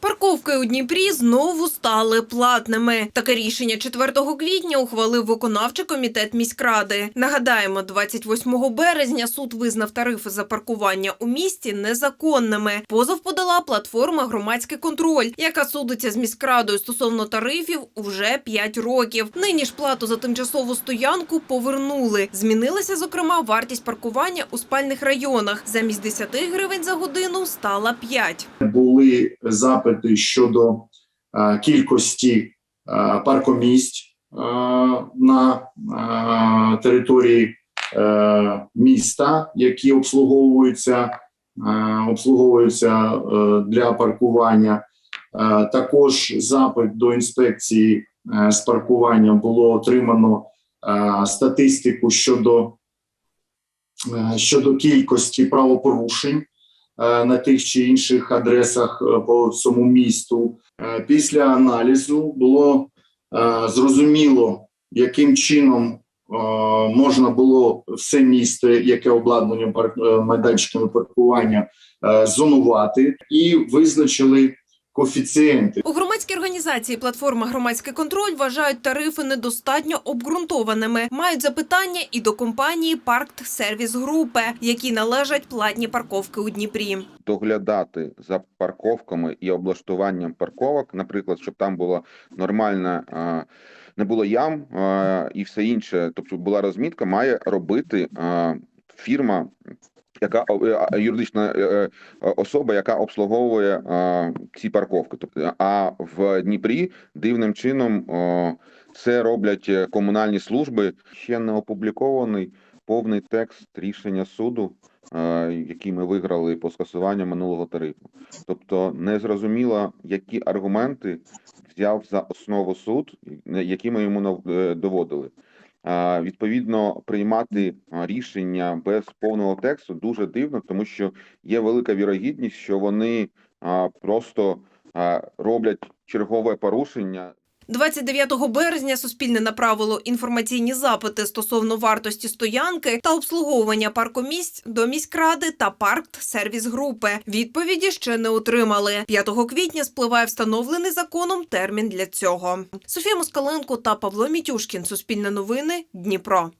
Парковки у Дніпрі знову стали платними. Таке рішення 4 квітня ухвалив виконавчий комітет міськради. Нагадаємо, 28 березня суд визнав тарифи за паркування у місті незаконними. Позов подала платформа Громадський контроль, яка судиться з міськрадою стосовно тарифів уже 5 років. Нині ж плату за тимчасову стоянку повернули. Змінилася зокрема вартість паркування у спальних районах. Замість 10 гривень за годину стала 5. були запити щодо е, кількості е, паркомісць е, на території міста, які обслуговуються, обслуговуються для паркування. Також запит до інспекції з паркування було отримано статистику щодо, щодо кількості правопорушень на тих чи інших адресах е, по всьому місту. Е, Після аналізу було е, зрозуміло, яким чином е, можна було все місто, яке обладнання е, майданчиками паркування, е, зонувати, і визначили коефіцієнти. У громадській організації платформа Громадський контроль вважають тарифи недостатньо обґрунтованими. Мають запитання і до компанії Паркт Сервіс Групи, які належать платні парковки у Дніпрі. доглядати за парковками і облаштуванням парковок, наприклад, щоб там була нормальна, не було ям і все інше, тобто була розмітка, має робити фірма. Яка е, а, юридична е, е, особа, яка обслуговує е, ці парковки, тобто а в Дніпрі дивним чином це роблять е, комунальні служби. Ще не опублікований повний текст рішення суду е, які ми виграли по скасуванню минулого тарифу. Тобто не зрозуміло, які аргументи взяв за основу суд, е, які ми йому е, доводили. Відповідно, приймати рішення без повного тексту дуже дивно, тому що є велика вірогідність, що вони просто роблять чергове порушення 29 березня Суспільне направило інформаційні запити стосовно вартості стоянки та обслуговування паркомісць до міськради та Паркт Сервіс Групи. Відповіді ще не отримали. 5 квітня спливає встановлений законом термін для цього. Софія Москаленко та Павло Мітюшкін. Суспільне новини. Дніпро.